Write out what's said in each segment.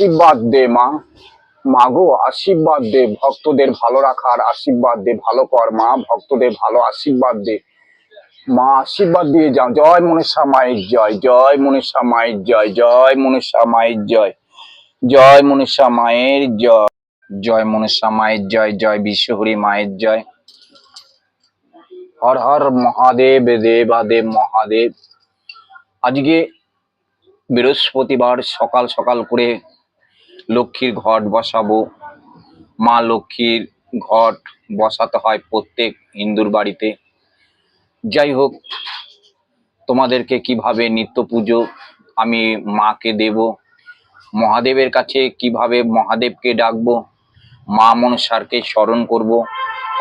আশীর্বাদ দে মা। মাগো, আশীর্বাদ দে। ভক্তদের ভালো রাখার আশীর্বাদ দে, ভালো কর মা। ভক্তদের ভালো আশীর্বাদ দে। মা, আশীর্বাদ দিয়ে যাও। জয় মনীষা মায়ের জয় জয় মনীষা মায়ের জয় জয় মনীষা মায়ের জয় জয় মনীষা মায়ের জয় জয় মনীষা মায়ের জয় জয় বিশ্বহরি মায়ের জয়। হর হর মহাদেব, দেবাদেব, মহাদেব। আজকে বৃহস্পতিবার সকাল সকাল করে লক্ষ্মীর ঘট বসাবো। মা লক্ষ্মীর ঘট বসাতে হয় প্রত্যেক হিন্দুর বাড়িতে। যাই হোক, তোমাদেরকে কীভাবে নিত্য পুজো আমি মাকে দেব, মহাদেবের কাছে কীভাবে মহাদেবকে ডাকবো, মা মনসারকে স্মরণ করব,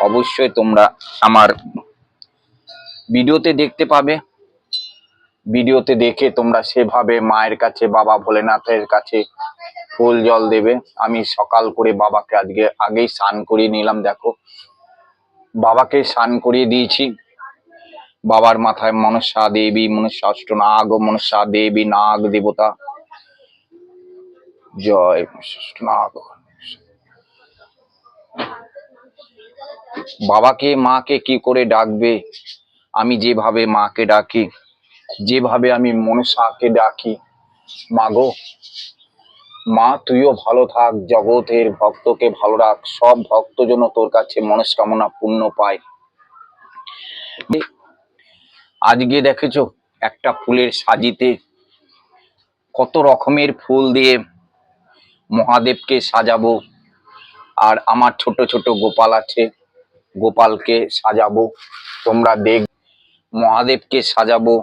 অবশ্যই তোমরা আমার ভিডিওতে দেখতে পাবে। ভিডিওতে দেখে তোমরা সেভাবে মায়ের কাছে, বাবা ভোলেনাথের কাছে ফুল জল দেবে। আমি সকাল করে বাবাকে আজকে আগেই স্নান করিয়ে নিলাম, দেখো। বাবাকে স্নান করিয়ে দিয়েছি। বাবার মাথায় মনসা দেবী, মনসা অষ্টনাগ, মনসা দেবী, নাগ দেবতা। জয় অষ্টনাগ। বাবাকে, মাকে কি করে ডাকবে? আমি যেভাবে মাকে ডাকি, যেভাবে আমি মনসাকে ডাকি। মাগো মা, তুইও ভালো থাক, জগতের ভক্তকে ভালো রাখ, সব ভক্ত যেন তোর কাছে মনস্কামনা পূর্ণ পায়। আজকে দেখেছ একটা ফুলের সাজিতে কত রকমের ফুল দিয়ে মহাদেবকে সাজাবো, আর আমার ছোট ছোট গোপাল আছে, গোপালকে সাজাবো, তোমরা দেখ, মহাদেবকে সাজাবো।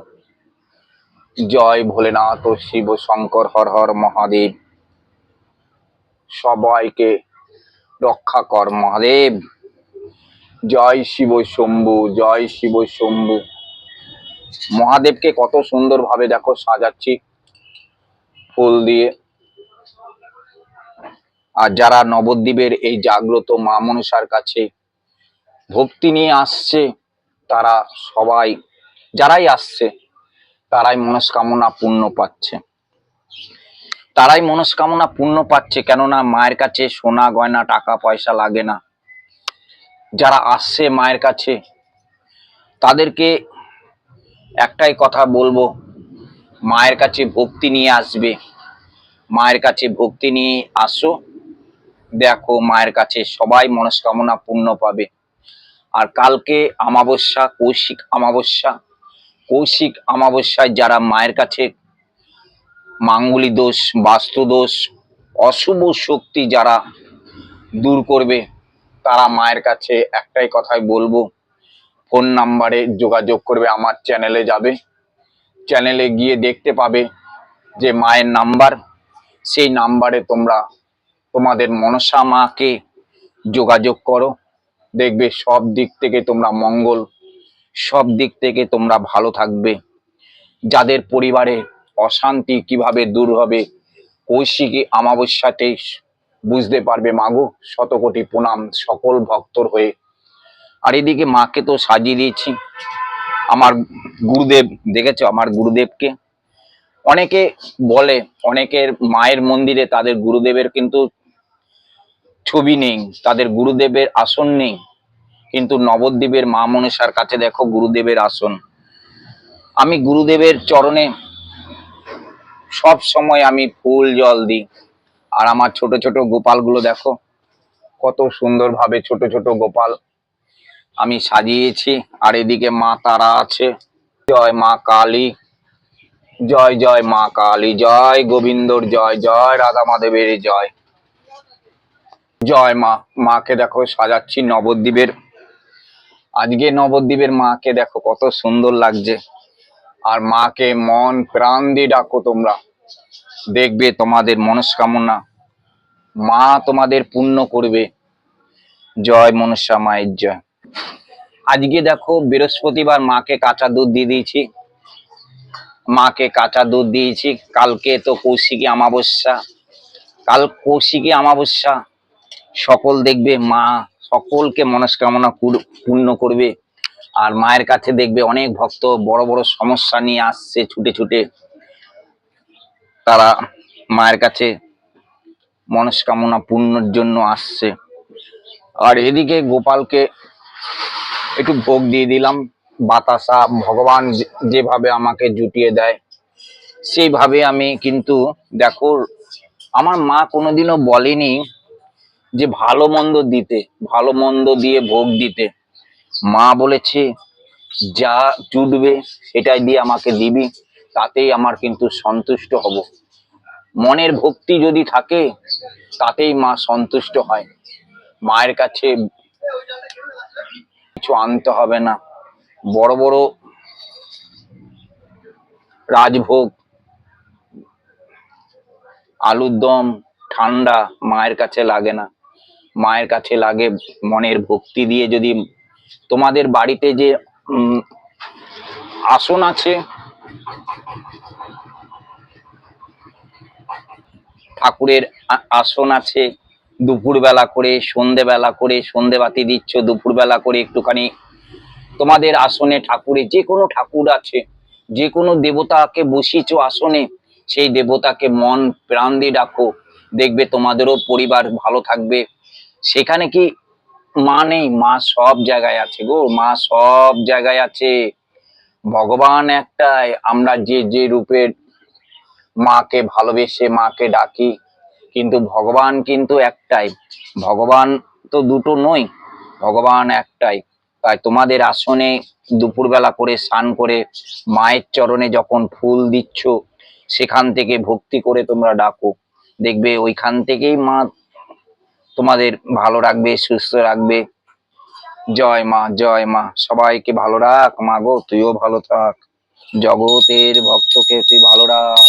জয় ভোলেনাথ শিব শঙ্কর হর হর মহাদেব। সবাইকে রক্ষা কর মহাদেব। জয় শিব শম্ভু, জয় শিব শম্ভু। মহাদেবকে কত সুন্দর ভাবে দেখো সাজাচ্ছি ফুল দিয়ে। আর যারা নবদ্বীপের এই জাগ্রত মা মনসার কাছে ভক্তি নিয়ে আসছে, তারা সবাই, যারাই আসছে, তারাই মনস্কামনা পূর্ণ পাচ্ছে। তারাই মনস্কামনা পূর্ণ পাচ্ছে, কেননা মায়ের কাছে সোনা গয়না, টাকা পয়সা লাগে না। যারা আসছে মায়ের কাছে, তাদেরকে একটাই কথা বলব, মায়ের কাছে ভক্তি নিয়ে আসবে। মায়ের কাছে ভক্তি নিয়ে আসো, দেখো মায়ের কাছে সবাই মনস্কামনা পূর্ণ পাবে। আর কালকে আমাবস্যা কৌশিক আমাবস্যা কৌশিক আমাবস্যায় যারা মায়ের কাছে মাঙ্গলি দোষ, বাস্তু দোষ, অশুভ শক্তি যারা দূর করবে, তারা মায়ের কাছে একটাই কথাই বলব। ফোন নাম্বারে যোগাযোগ করবে, আমার চ্যানেলে যাবে। চ্যানেলে গিয়ে দেখতে পাবে যে মায়ের নাম্বার। সেই নাম্বারে তোমরা তোমাদের মনসা মাকে যোগাযোগ করো। দেখবে সব দিক থেকে তোমরা মঙ্গল, সব দিক থেকে তোমরা ভালো থাকবে। যাদের পরিবারে অশান্তি কীভাবে দূর হবে? কৌশিকী আমাবস্যাতেই বুঝতে পারবে মাগো শতকোটি প্রণাম সকল ভক্তর হয়ে। আর এদিকে মাকে তো সাজিয়ে দিয়েছি। আমার গুরুদেব, দেখেছ আমার গুরুদেবকে? অনেকে বলে, অনেকের মায়ের মন্দিরে তাদের গুরুদেবের কিন্তু ছবি নেই, তাদের গুরুদেবের আসন নেই। কিন্তু নবদ্বীপের মা মনসার কাছে দেখো গুরুদেবের আসন। আমি গুরুদেবের চরণে সব সময় আমি ফুল জল দিই। আর আমার ছোট ছোট গোপালগুলো দেখো, কত সুন্দরভাবে ছোট ছোট গোপাল। আমি সাজিয়েছি, আর এদিকে মা তারা আছে। জয় মা কালী, জয় জয় মা কালী, জয় গোবিন্দর জয় জয় রাধা মাধবের জয়। জয় মা, মাকে দেখো সাজাচ্ছি নবদ্বীপের। আজকে নবদ্বীপের মাকে দেখো কত সুন্দর লাগছে। আর মাকে মন প্রাণ দিয়ে ডাকো তোমরা। দেখবে তোমাদের মনস্কামনা। মা তোমাদের পূর্ণ করবে। জয় মনসা মায়ের জয়। আজকে দেখো বৃহস্পতিবার মাকে কাঁচা দুধ দিয়ে দিয়েছি। মাকে কাঁচা দুধ দিয়েছি। কালকে তো কৌশিকী অমাবস্যা। কাল কৌশিকী অমাবস্যা। সকল দেখবে মা সকলকে মনস্কামনা পূর্ণ করবে। আর মায়ের কাছে দেখবে অনেক ভক্ত বড় বড় সমস্যা নিয়ে আসছে, ছুটে ছুটে। তারা মায়ের কাছে মনস্কামনা পূর্ণর জন্য আসছে। আর এদিকে গোপালকে একটু ভোগ দিয়ে দিলাম। বাতাসা ভগবান যেভাবে আমাকে জুটিয়ে দেয়, সেইভাবে আমি কিন্তু দেখো, আমার মা কোনোদিনও বলেনি যে ভালো মন্দ দিতে, ভালো মন্দ দিয়ে ভোগ দিতে। মা বলেছে, যা জুটবে সেটাই দিয়ে আমাকে দিবি, তাতেই আমার কিন্তু সন্তুষ্ট হব। মনের ভক্তি যদি থাকে, তাতেই মা সন্তুষ্ট হয়। মায়ের কাছে কিছু আনতে হবে না। বড় বড় রাজভোগ, আলুর দম ঠান্ডা মায়ের কাছে লাগে না। মায়ের কাছে লাগে মনের ভক্তি দিয়ে যদি তোমাদের বাড়িতে যে আসন আছে, ঠাকুরের আসন আছে, দুপুরবেলা করে, সন্ধেবেলা করে, সন্ধেবাতি দিচ্ছ, দুপুরবেলা করে একটুখানি তোমাদের আসনে ঠাকুরে, যে কোনো ঠাকুর আছে, যে কোনো দেবতাকে বসিয়েছ আসনে, সেই দেবতাকে মন প্রাণ দিয়ে ডাকো, দেখবে তোমাদেরও পরিবার ভালো থাকবে। সেখানে কি মা নেই মা সব জায়গায় আছে গো, মা সব জায়গায় আছে। ভগবান একটাই, আমরা যে যে রূপের মাকে ভালোবেসে মাকে ডাকি, কিন্তু ভগবান কিন্তু একটাই। ভগবান তো দুটো নই, ভগবান একটাই। তাই তোমাদের আসনে দুপুরবেলা করে স্নান করে মায়ের চরণে যখন ফুল দিচ্ছ, সেখান থেকে ভক্তি করে তোমরা ডাকো। দেখবে ওইখান থেকেই মা তোমাদের ভালো রাখবে, সুস্থ রাখবে। জয় মা জয় মা, সবাইকে ভালো রাখ মা গো, তুইও ভালো থাক। জগতের ভক্তকে তুই ভালো রাখ।